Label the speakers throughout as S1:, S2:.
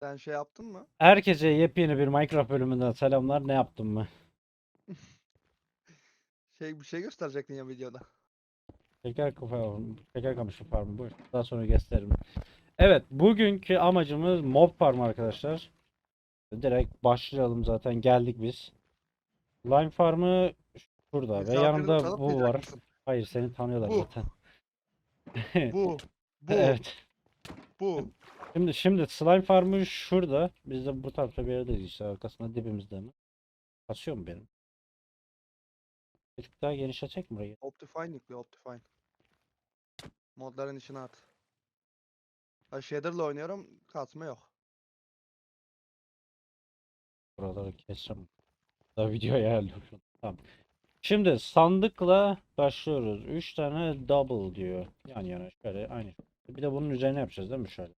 S1: Sen şey yaptın mı?
S2: Herkese yepyeni bir Minecraft bölümünden selamlar. Ne yaptım mı?
S1: Şey bir şey gösterecektin ya videoda.
S2: Şeker kafa, şeker kamışı farmı bu. Daha sonra gösteririm. Evet, bugünkü amacımız mob farm arkadaşlar. Direkt başlayalım zaten geldik biz. Lime farmı şurada ve
S1: Misafiri
S2: yanımda bu
S1: tanıtmayacak
S2: var.
S1: mısın?
S2: Hayır, seni tanıyorlar
S1: Bu.
S2: zaten.
S1: Bu. Bu.
S2: Evet.
S1: Bu.
S2: Şimdi şimdi slime farmı şurada. Biz de bu tarafta bir yerdeyiz işte arkasında dibimizde mi? Kasıyor mu benim? Bir tık daha genişletecek mi burayı?
S1: Optifine yüklü Optifine. Modların içine at. Ha shader'la oynuyorum. Kasma yok.
S2: Buraları keseceğim. Da video ayarlıyorum. Tamam. Şimdi sandıkla başlıyoruz. 3 tane double diyor. Yan yana şöyle aynı. Bir de bunun üzerine yapacağız değil mi şöyle?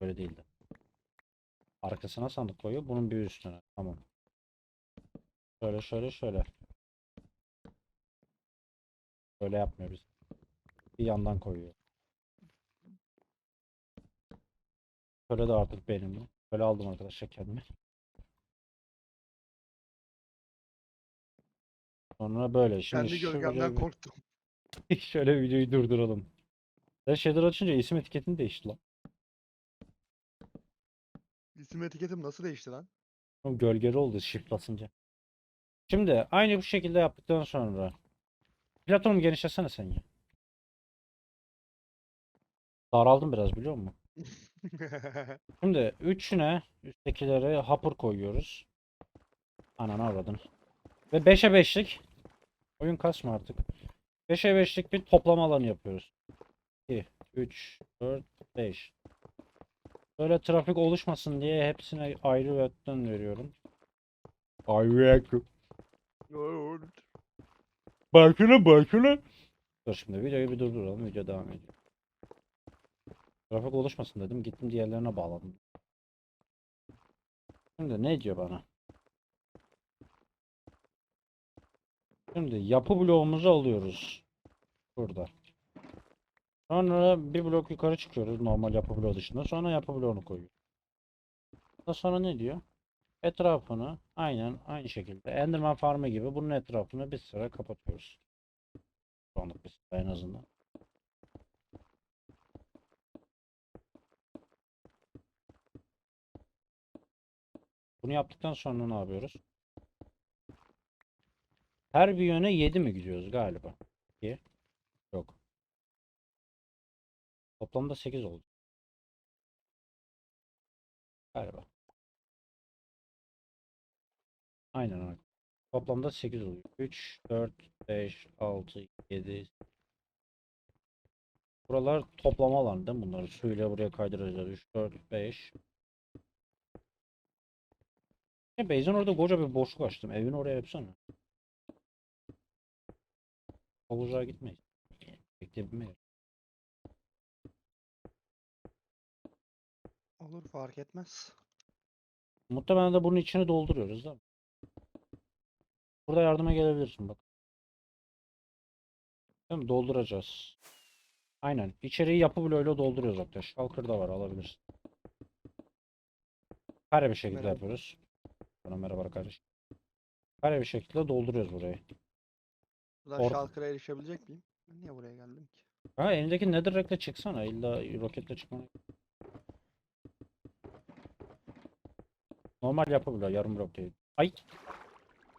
S2: Böyle değil de. Arkasına sandık koyuyor. Bunun bir üstüne. Tamam. Şöyle şöyle şöyle. Böyle yapmıyor biz. Bir yandan koyuyor. Şöyle de artık benim. Böyle aldım arkadaşlar kendime. Sonra böyle. Şimdi
S1: Kendi gölgemden korktum.
S2: Şöyle videoyu durduralım. Sen shader açınca isim etiketini değişti lan.
S1: İsim etiketim nasıl değişti lan?
S2: Oğlum gölgeli oldu shift basınca. Şimdi aynı bu şekilde yaptıktan sonra Platonumu genişletsene sen ya. Daraldım biraz biliyor musun? Şimdi üçüne üsttekilere hapur koyuyoruz. Ananı avradın. Ve 5'e 5'lik oyun kasma artık. 5'e 5'lik bir toplama alanı yapıyoruz. 2, 3, 4, 5. Böyle trafik oluşmasın diye hepsine ayrı yönden veriyorum. Ayrı. Bakına bakına. Dur şimdi videoyu bir durduralım. Video devam ediyor. Trafik oluşmasın dedim. Gittim diğerlerine bağladım. Şimdi ne diyor bana? Şimdi yapı bloğumuzu alıyoruz. Burada. Sonra bir blok yukarı çıkıyoruz normal yapı bloğu dışında. Sonra yapı bloğunu koyuyoruz. Daha sonra ne diyor? Etrafını aynen aynı şekilde Enderman farmı gibi bunun etrafını bir sıra kapatıyoruz. Şu bir sıra en azından. Bunu yaptıktan sonra ne yapıyoruz? Her bir yöne 7 mi gidiyoruz galiba? 2 Yok. Toplamda 8 oldu. Galiba. Aynen öyle. Toplamda 8 oluyor. 3, 4, 5, 6, 7. Buralar toplama alanı değil mi? Bunları suyla buraya kaydıracağız. 3, 4, 5. Ya Beyzin orada koca bir boşluk açtım. Evin oraya yapsana. Uzağa gitmeyiz. Bekleyebilmeyiz.
S1: Olur fark etmez.
S2: Muhtemelen de bunun içini dolduruyoruz değil mi? Burada yardıma gelebilirsin bak. Değil mi? Dolduracağız. Aynen. İçeriği yapı bloğuyla dolduruyoruz hatta. Shulker da var alabilirsin. Kare bir şekilde
S1: Merhaba.
S2: yapıyoruz. Bana merhaba kardeş. Kare bir şekilde dolduruyoruz burayı.
S1: Buradan
S2: Or-
S1: Shulker'a erişebilecek miyim? Ben niye buraya geldim ki?
S2: Ha elindeki netherrack'le çıksana. İlla roketle çıkmana. Normal bloğu, yarım blok değil. Ay.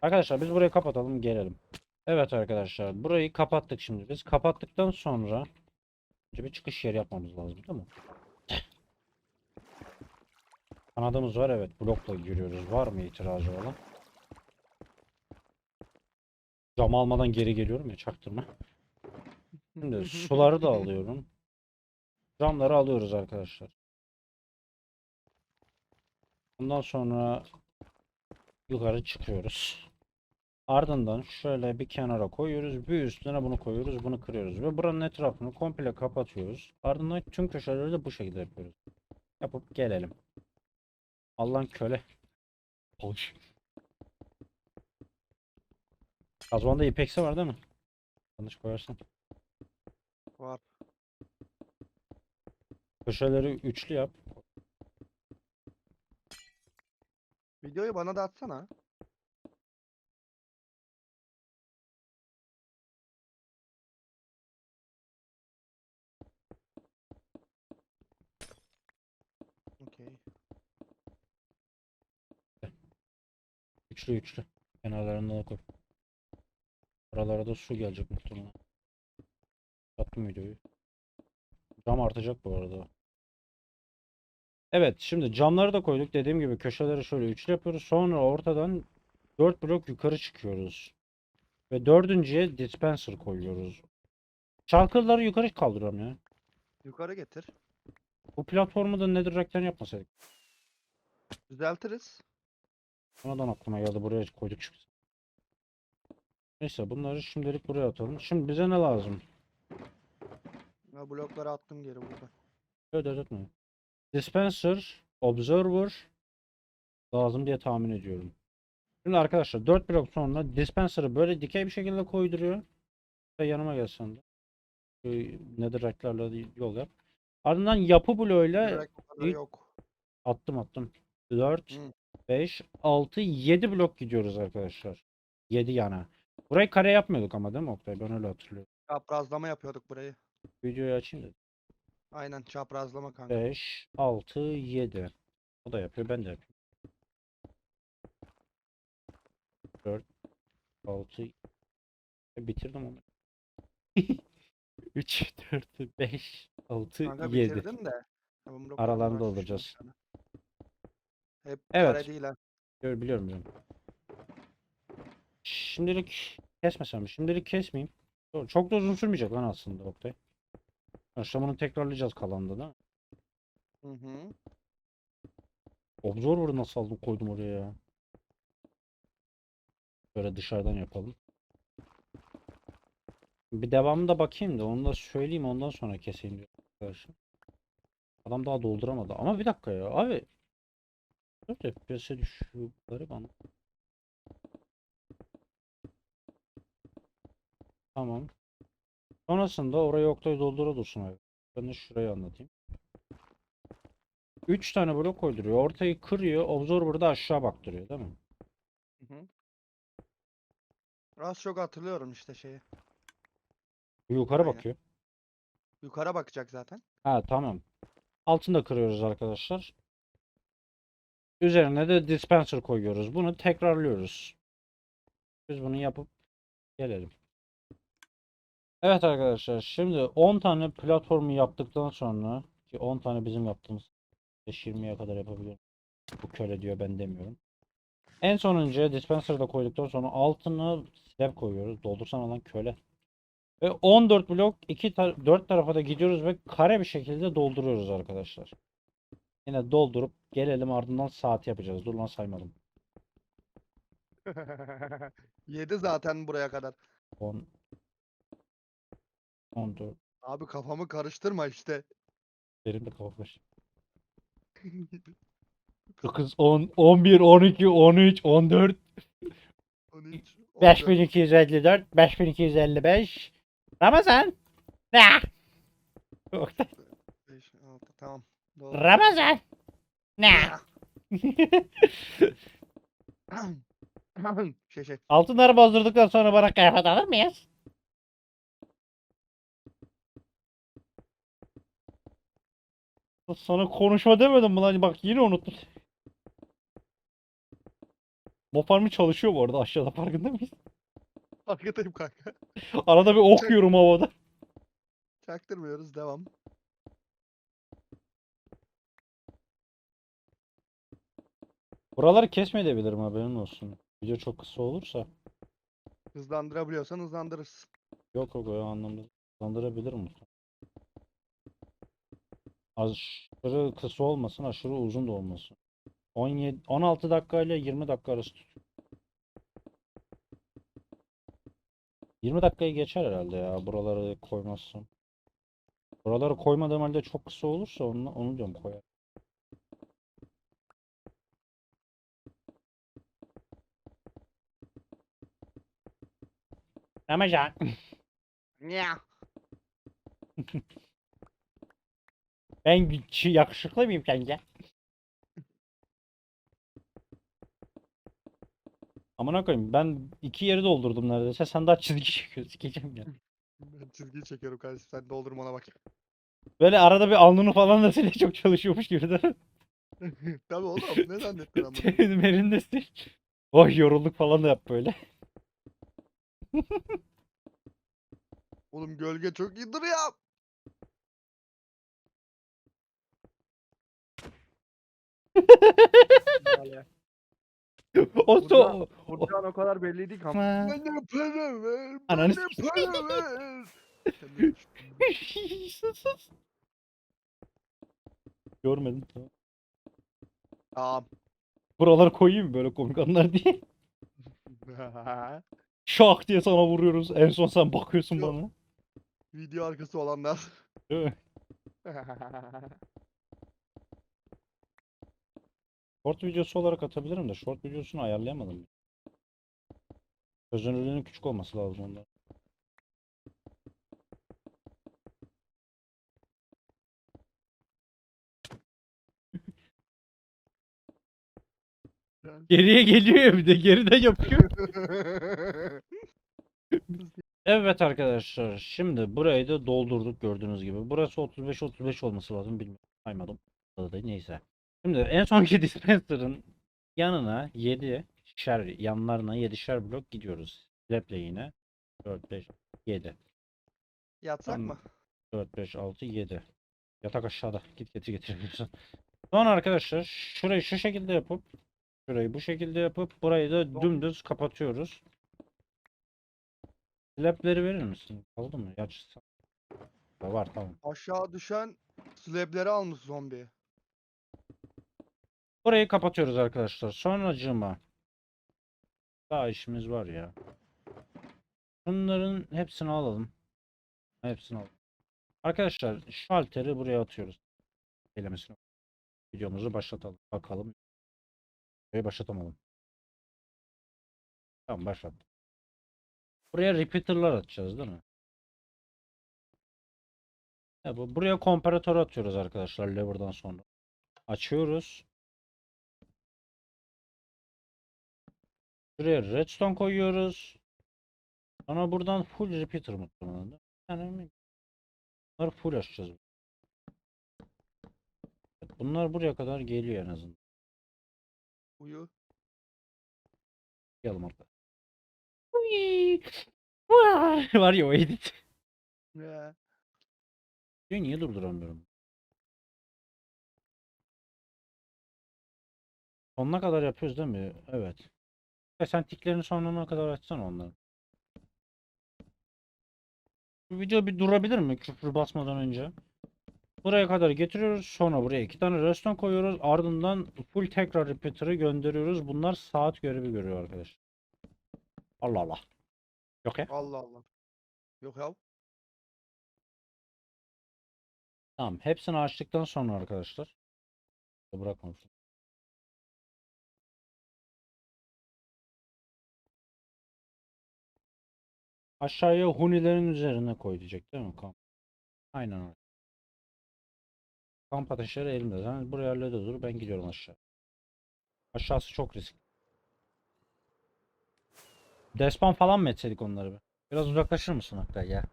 S2: Arkadaşlar biz burayı kapatalım gelelim. Evet arkadaşlar burayı kapattık şimdi biz. Kapattıktan sonra önce bir çıkış yeri yapmamız lazım değil mi? Kanadımız var evet blokla giriyoruz. Var mı itirazı olan? Cam almadan geri geliyorum ya çaktırma. Şimdi suları da alıyorum. Camları alıyoruz arkadaşlar. Bundan sonra yukarı çıkıyoruz. Ardından şöyle bir kenara koyuyoruz. Bir üstüne bunu koyuyoruz. Bunu kırıyoruz. Ve buranın etrafını komple kapatıyoruz. Ardından tüm köşeleri de bu şekilde yapıyoruz. Yapıp gelelim. Allah'ın köle. Hoş. Kazmanda ipeksi var değil mi? Yanlış koyarsın.
S1: Var.
S2: Köşeleri üçlü yap.
S1: Videoyu bana da atsana. Okey.
S2: Üçlü üçlü. Kenarlarında da koy. Aralara da su gelecek muhtemelen. Attım videoyu. Cam artacak bu arada. Evet şimdi camları da koyduk. Dediğim gibi köşeleri şöyle üçlü yapıyoruz. Sonra ortadan 4 blok yukarı çıkıyoruz. Ve dördüncüye dispenser koyuyoruz. Çalkırları yukarı kaldırıyorum ya.
S1: Yukarı getir.
S2: Bu platformu da nedir reklam yapmasaydık.
S1: Düzeltiriz.
S2: Sonradan aklıma geldi buraya koyduk çünkü. Neyse bunları şimdilik buraya atalım. Şimdi bize ne lazım?
S1: Ya blokları attım geri burada.
S2: Öyle etme. Dispenser, Observer lazım diye tahmin ediyorum. Şimdi arkadaşlar 4 blok sonra Dispenser'ı böyle dikey bir şekilde koyduruyor. Ve yanıma gelsen de. Netherrack'larla yol yap. Ardından yapı bloğuyla
S1: yok.
S2: attım attım. 4,
S1: Hı.
S2: 5, 6, 7 blok gidiyoruz arkadaşlar. 7 yana. Burayı kare yapmıyorduk ama değil mi Oktay? Ben öyle hatırlıyorum.
S1: Çaprazlama yapıyorduk burayı.
S2: Videoyu açayım da.
S1: Aynen çaprazlama kanka.
S2: 5, 6, 7. O da yapıyor, ben de yapıyorum. 4, 6, E, bitirdim onu. 3, 4, 5, 6,
S1: Kanka
S2: 7.
S1: bitirdim de. Bir tane. Hep
S2: Evet.
S1: kare değil ha.
S2: Biliyorum biliyorum. biliyorum. Şimdilik kesmesem mi? Şimdilik kesmeyeyim. Doğru, Çok da uzun sürmeyecek lan aslında Oktay. Sonuçta bunu tekrarlayacağız kalanda da.
S1: Hı hı.
S2: Observer'ı nasıl aldım koydum oraya ya. Böyle dışarıdan yapalım. Bir devamını da bakayım da onu da söyleyeyim ondan sonra keseyim diyor arkadaşlar. Adam daha dolduramadı. Ama bir dakika ya abi. 4 FPS'e düşüyor bana. Tamam. Sonrasında orayı Oktay doldura dursun abi. Ben de şurayı anlatayım. 3 tane blok koyduruyor. Ortayı kırıyor. Observer'ı da aşağı baktırıyor değil mi?
S1: Hı hı. Az çok hatırlıyorum işte şeyi.
S2: Bu yukarı
S1: Aynen.
S2: bakıyor.
S1: Yukarı bakacak zaten.
S2: Ha tamam. Altını da kırıyoruz arkadaşlar. Üzerine de dispenser koyuyoruz. Bunu tekrarlıyoruz. Biz bunu yapıp gelelim. Evet arkadaşlar şimdi 10 tane platformu yaptıktan sonra ki 10 tane bizim yaptığımız 5-20'ye kadar yapabiliyorum. Bu köle diyor ben demiyorum. En sonuncuya dispenser'ı da koyduktan sonra altını slab koyuyoruz. Doldursana lan köle. Ve 14 blok 2 tar 4 tarafa da gidiyoruz ve kare bir şekilde dolduruyoruz arkadaşlar. Yine doldurup gelelim ardından saat yapacağız. Dur lan saymadım.
S1: 7 zaten buraya kadar.
S2: 10 14
S1: Abi kafamı karıştırma işte.
S2: benim de kafa karıştı. 9 10 11 12 13 14
S1: 13, 14.
S2: 5254 5255 Ramazan ne? Oktay,
S1: 5, 6 tamam. Doğru.
S2: Ramazan ne?
S1: şey şey.
S2: Altınları bozdurduktan sonra bana kıyafet alır mıyız? Sana konuşma demedim mi lan? Bak yine unuttum. Moparmi çalışıyor bu arada aşağıda farkında mıyız?
S1: Farkındayım kanka.
S2: Arada bir okuyorum havada.
S1: Çaktırmıyoruz devam.
S2: Buraları kesmeyebilirim haberin olsun. Video çok kısa olursa.
S1: Hızlandırabiliyorsan hızlandırırız.
S2: Yok yok o anlamda. Hızlandırabilirim. Aşırı kısa olmasın, aşırı uzun da olmasın. 17, 16 dakika ile 20 dakika arası tut. 20 dakikayı geçer herhalde ya buraları koymazsam. Buraları koymadığım halde çok kısa olursa onu, onu diyorum koyar. Ramazan.
S1: Ya.
S2: Ben gü- yakışıklı mıyım sence? Amına koyayım ben iki yeri doldurdum neredeyse. Sen daha çizgi çekiyorsun. Sikeceğim ya.
S1: Ben çizgiyi çekiyorum kardeşim. Sen doldurma ona bak.
S2: Böyle arada bir alnını falan da sileye çok çalışıyormuş gibi de.
S1: Tabii oğlum ne zannettin ama.
S2: Senin elinde sil. Oh yorulduk falan da yap böyle.
S1: Oğlum gölge çok iyidir ya.
S3: Yani.
S2: o so
S3: Buradan o kadar belliydi ki. ama-
S1: Bana para ver.
S2: Ananı
S1: Bana para ver.
S2: Görmedim tamam.
S1: Tamam.
S2: Buraları koyayım böyle komik anlar diye. Şak diye sana vuruyoruz. En son sen bakıyorsun
S1: Yok.
S2: bana.
S1: Video arkası olanlar.
S2: Değil mi? Short videosu olarak atabilirim de short videosunu ayarlayamadım. Çözünürlüğünün küçük olması lazım onda. Geriye geliyor ya bir de geriden yapıyor. Evet arkadaşlar şimdi burayı da doldurduk gördüğünüz gibi. Burası 35-35 olması lazım bilmiyorum. Saymadım. Neyse. Şimdi en sonki dispenser'ın yanına 7 şer yanlarına 7'şer blok gidiyoruz. Leple yine. 4 5 7.
S1: Yatsak
S2: Tamam.
S1: mı?
S2: 4 5 6 7. Yatak aşağıda. Git getir getiriyorsun. Sonra arkadaşlar şurayı şu şekilde yapıp şurayı bu şekilde yapıp burayı da dümdüz kapatıyoruz. Slab'leri verir misin? Kaldı mı? Da var tamam.
S1: Aşağı düşen slableri almış zombi.
S2: Burayı kapatıyoruz arkadaşlar. Sonracığıma daha işimiz var ya. Bunların hepsini alalım. Hepsini alalım. Arkadaşlar şalteri buraya atıyoruz. Eylemesini. Videomuzu başlatalım. Bakalım. Burayı başlatamadım. Tamam başlattım. Buraya repeater'lar atacağız değil mi? Bu buraya komparatör atıyoruz arkadaşlar lever'dan sonra. Açıyoruz. Şuraya redstone koyuyoruz. Sonra buradan full repeater muhtemelen. Yani bunları full açacağız. Bunlar buraya kadar geliyor en azından.
S1: Uyu.
S2: Arkadaşlar. Uy! Var ya o edit.
S1: Ya.
S2: Videoyu niye durduramıyorum? Sonuna kadar yapıyoruz değil mi? Evet. E sen tiklerini sonuna kadar açsana onları. Bu video bir durabilir mi küfür basmadan önce? Buraya kadar getiriyoruz. Sonra buraya iki tane redstone koyuyoruz. Ardından full tekrar repeater'ı gönderiyoruz. Bunlar saat görevi görüyor arkadaşlar. Allah Allah. Yok ya.
S1: Allah Allah. Yok ya.
S2: Tamam. Hepsini açtıktan sonra arkadaşlar. Bırakmamışım. Aşağıya hunilerin üzerine koy diyecek değil mi kamp? Aynen öyle. Kamp ateşleri elimde. Sen buraya hallede dur. Ben gidiyorum aşağı. Aşağısı çok risk. Despan falan mı etseydik onları bir? Biraz uzaklaşır mısın Hakkı ya?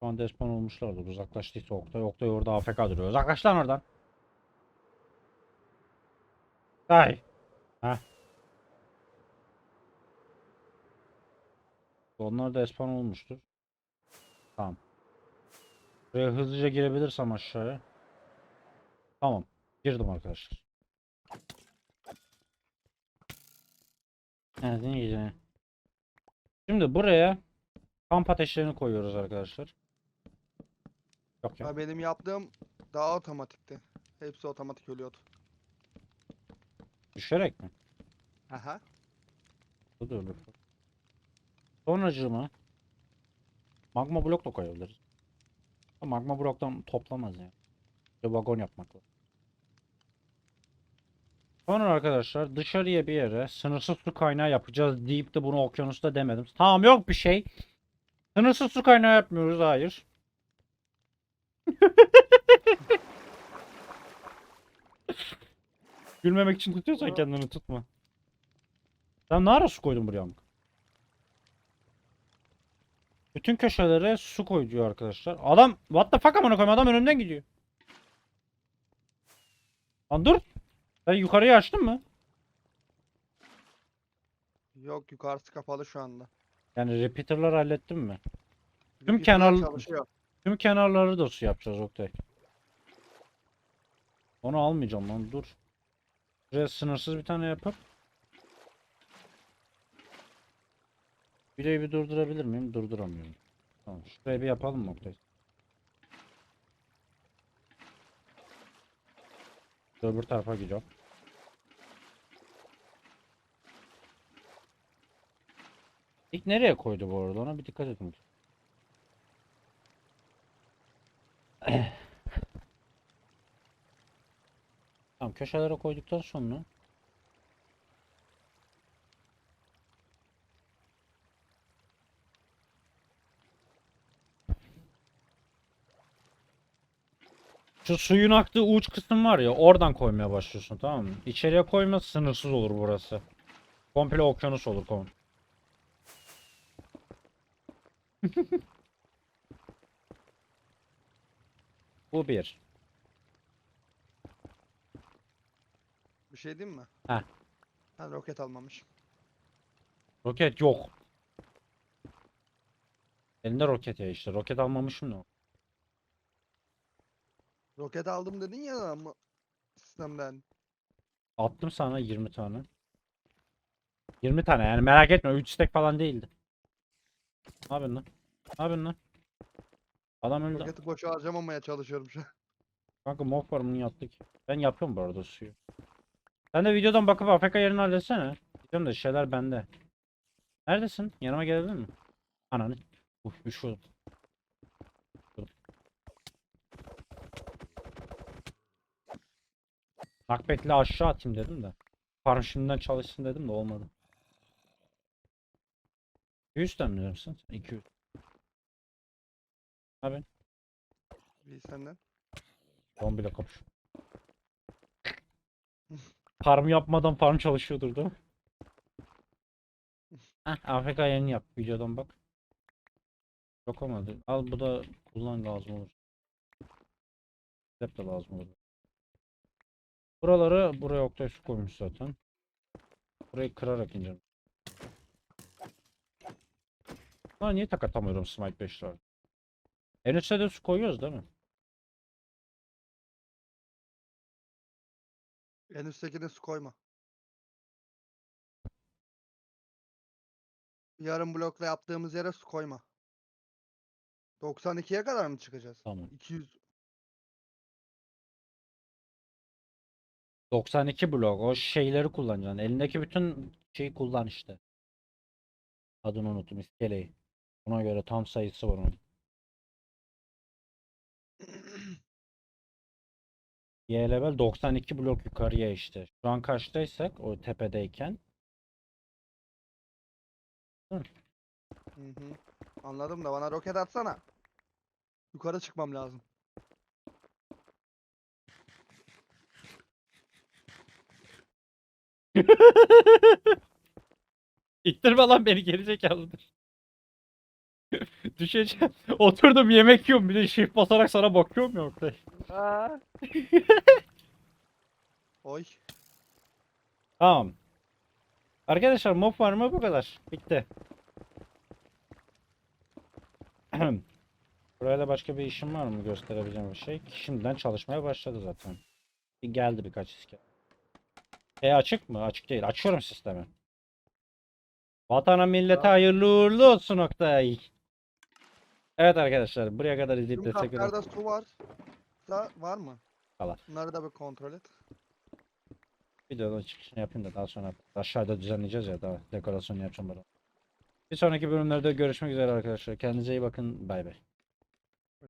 S2: Şu an despan olmuşlardır. Uzaklaştıysa Oktay. Oktay orada AFK duruyor. Uzaklaş lan oradan. Hay. Ha. Onlar da espan olmuştur. Tamam. Buraya hızlıca girebilirsem aşağıya. Tamam. Girdim arkadaşlar. Evet, ne. Şimdi buraya kamp ateşlerini koyuyoruz arkadaşlar. Yok ya.
S1: Benim yaptığım daha otomatikti. Hepsi otomatik ölüyordu.
S2: Düşerek mi?
S1: Aha.
S2: Bu da olur. Sonracığıma magma blok da koyabiliriz. Ama Magma bloktan toplamaz ya. Bir vagon yapmak lazım. Sonra arkadaşlar dışarıya bir yere sınırsız su kaynağı yapacağız deyip de bunu okyanusta demedim. Tamam yok bir şey. Sınırsız su kaynağı yapmıyoruz hayır. Gülmemek için tutuyorsan kendini tutma. Sen ne ara su koydun buraya amk? Bütün köşelere su koy diyor arkadaşlar. Adam what the fuck amına koyayım adam önümden gidiyor. Lan dur. Sen yukarıyı açtın mı?
S1: Yok yukarısı kapalı şu anda.
S2: Yani repeater'ları hallettin mi? Tüm
S1: Repeater'lar
S2: kenar-
S1: çalışıyor.
S2: Tüm kenarları da su yapacağız Oktay. Onu almayacağım lan dur. Buraya sınırsız bir tane yapıp Videoyu bir durdurabilir miyim? Durduramıyorum. Tamam. Şuraya bir yapalım mı Oktay? Öbür tarafa gidiyorum. İlk nereye koydu bu arada? Ona bir dikkat edin. Tamam köşelere koyduktan sonra Şu suyun aktığı uç kısım var ya oradan koymaya başlıyorsun tamam mı? İçeriye koyma sınırsız olur burası. Komple okyanus olur kom. Bu bir.
S1: Şey diyeyim mi?
S2: Heh.
S1: Ben roket almamışım.
S2: Roket yok. Elinde roket ya işte. Roket almamışım o?
S1: Roket aldım dedin ya ama sistemden.
S2: Attım sana 20 tane. 20 tane yani merak etme 3 stack falan değildi. Ne yapıyorsun lan? Ne yapıyorsun lan? Adam öldü.
S1: Roketi boşa harcamamaya çalışıyorum şu an.
S2: Kanka mob farmını yaptık. Ben yapıyorum bu arada suyu. Sen de videodan bakıp AFK yerini halletsene. Diyorum da şeyler bende. Neredesin? Yanıma gelebilir mi? Ananı. Uf üşüyorum. Dur. Nakbekle aşağı atayım dedim de. Farm şimdiden çalışsın dedim de olmadı. 200 tane mi misin? 200. Abi
S1: Bir senden.
S2: zombiyle kapış. Farm yapmadan farm çalışıyordur değil mi? Heh, AFK yayını yap. Videodan bak. Yok olmadı. Al bu da kullan lazım olur. Hep de lazım olur. Buraları buraya Oktay su koymuş zaten. Burayı kırarak ineceğim. Lan niye tak atamıyorum Smite 5 var? En üstte de su koyuyoruz değil mi?
S1: En üsttekine su koyma. Yarım blokla yaptığımız yere su koyma. 92'ye kadar mı çıkacağız?
S2: Tamam.
S1: 200.
S2: 92 blok. O şeyleri kullanacaksın. Elindeki bütün şeyi kullan işte. Adını unuttum. iskeleyi. Buna göre tam sayısı var onun. Y level 92 blok yukarıya işte. Şu an kaçtaysak o tepedeyken
S1: Hı hı. Anladım da bana roket atsana. Yukarı çıkmam lazım.
S2: İttirme lan beni gerizekalıdır. Düşeceğim. Oturdum yemek yiyorum bir de shift basarak sana bakıyorum ya Oktay.
S3: Aa,
S1: Oy.
S2: Tamam. Arkadaşlar mob var mı bu kadar. Bitti. Burayla başka bir işim var mı gösterebileceğim bir şey? Şimdiden çalışmaya başladı zaten. Bir geldi birkaç iske. E açık mı? Açık değil. Açıyorum sistemi. Vatana millete hayırlı uğurlu olsun Oktay. Evet arkadaşlar buraya kadar izleyip
S1: Tüm
S2: destek
S1: kaplarda su var. Da var mı?
S2: Var.
S1: Bunları da bir kontrol et.
S2: Videonun çıkışını yapayım da daha sonra aşağıda düzenleyeceğiz ya daha dekorasyonu yapacağım burada. Bir sonraki bölümlerde görüşmek üzere arkadaşlar. Kendinize iyi bakın. Bay bay.